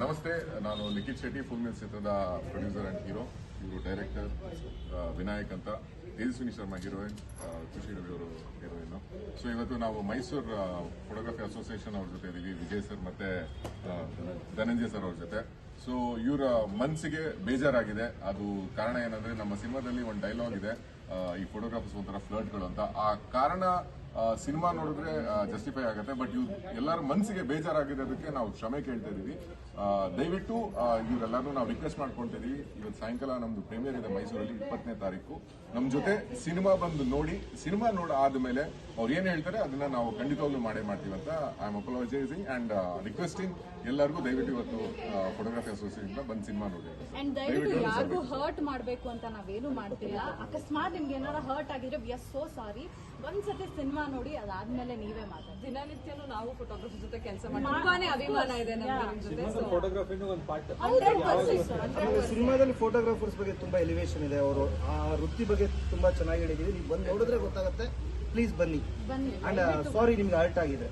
ನಮಸ್ತೆ, ನಾನು Likhith Shetty full meal ಚಿತ್ರದ ಪ್ರೊಡ್ಯೂಸರ್ ಅಂಡ್ ಹೀರೋ ಇವರು ಡೈರೆಕ್ಟರ್ ವಿನಾಯಕ್ ಅಂತ. ತೇಜಸ್ವಿನಿ ಶರ್ಮಾ ಹೀರೋಯಿನ್ ಖುಷಿ ರವಿ ಅವರು ಹೀರೋಯಿನ್ ಸೊ ಇವತ್ತು ನಾವು ಮೈಸೂರು ಫೋಟೋಗ್ರಫಿ ಅಸೋಸಿಯೇಷನ್ ಅವ್ರ ಜೊತೆ ಇದೀವಿ ವಿಜಯ್ ಸರ್ ಮತ್ತೆ ಧನಂಜಯ ಸರ್ ಅವ್ರ ಜೊತೆ. ಸೊ ಇವರ ಮನಸ್ಸಿಗೆ ಬೇಜಾರಾಗಿದೆ. ಅದು ಕಾರಣ ಏನಂದ್ರೆ, ನಮ್ಮ ಸಿನಿಮಾದಲ್ಲಿ ಒಂದು ಡೈಲಾಗ್ ಇದೆ. ಈ ಫೋಟೋಗ್ರಾಫರ್ಸ್ ಒಂಥರ ಫ್ಲರ್ಟ್ಗಳು ಅಂತ. ಆ ಕಾರಣ ಸಿನಿಮಾ ನೋಡಿದ್ರೆ ಜಸ್ಟಿಫೈ ಆಗುತ್ತೆ. ಬಟ್ ಇವ್ರು ಎಲ್ಲರ ಮನಸ್ಸಿಗೆ ಬೇಜಾರಾಗಿರೋದಕ್ಕೆ ನಾವು ಕ್ಷಮೆ ಕೇಳ್ತಾ ಇದೀವಿ ದಯವಿಟ್ಟು ಇವರೆಲ್ಲರೂ ನಾವು ರಿಕ್ವೆಸ್ಟ್ ಮಾಡ್ಕೊಳ್ತಾ ಇದೀವಿ ಇವತ್ತು ಸಾಯಂಕಾಲ ನಮ್ದು ಪ್ರೀಮಿಯರ್ ಇದೆ ಮೈಸೂರಲ್ಲಿ ಇಪ್ಪತ್ತನೇ ತಾರೀಕು. ನಮ್ಮ ಜೊತೆ ಸಿನಿಮಾ ಬಂದು ನೋಡಿ ಸಿನಿಮಾ ನೋಡಿ ಆದ್ಮೇಲೆ ಅವ್ರು ಏನ್ ಹೇಳ್ತಾರೆ ಅದನ್ನ ನಾವು ಖಂಡಿತವಾಗ್ಲೂ ಮಾಡೇ ಮಾಡ್ತೀವಿ ಅಂತ I am apologizing and requesting ಎಲ್ಲರಿಗೂ ದಯವಿಟ್ಟು ಇವತ್ತು ಫೋಟೋಗ್ರಾಫಿ ಅಸೋಸಿಯೇಷನ್ ಬಂದು ಸಿನಿಮಾ ನೋಡಿ ದಯವಿಟ್ಟು ಯಾರಿಗೂ ಹರ್ಟ್ ಮಾಡಬೇಕು ಅಂತ ನಾವೇನು ಮಾಡ್ತೀವಿ ಅಕಸ್ಮಾತ್ ನಿಮ್ಗೆ ಏನಾರ ಹರ್ಟ್ ಆಗಿದ್ರೆ ವಿ ಆರ್ ಸೋ ಸಾರಿ ಒಂದ್ಸತಿ ಸಿನಿಮಾ ನೋಡಿ ಅದಾದ್ಮೇಲೆ ನೀವೇ ಮಾತಾಡಿ. ದಿನನಿತ್ಯನೂ ನಾವು ಫೋಟೋಗ್ರಫಿ ಜೊತೆ ಕೆಲಸ ಮಾಡಿ ತುಂಬಾನೇ ಅಭಿಮಾನ ಇದೆ ಫೋಟೋಗ್ರಫಿನೂ ಒಂದು ಪಾರ್ಟ್ ಸಿನಿಮಾದಲ್ಲಿ ಫೋಟೋಗ್ರಾಫರ್ಸ್ ಬಗ್ಗೆ ತುಂಬಾ ಎಲಿವೇಶನ್ ಇದೆ. ಅವರು ಆ ವೃತ್ತಿ ಬಗ್ಗೆ ತುಂಬಾ ಚೆನ್ನಾಗಿ ಹೇಳಿದೀವಿ ನೀವು ಬಂದು ನೋಡಿದ್ರೆ ಗೊತ್ತಾಗುತ್ತೆ. ಪ್ಲೀಸ್ ಬನ್ನಿ. ಬನ್ನಿ ಅಂಡ್ ಸಾರಿ ನಿಮ್ಗೆ ಹರ್ಟ್ ಆಗಿದೆ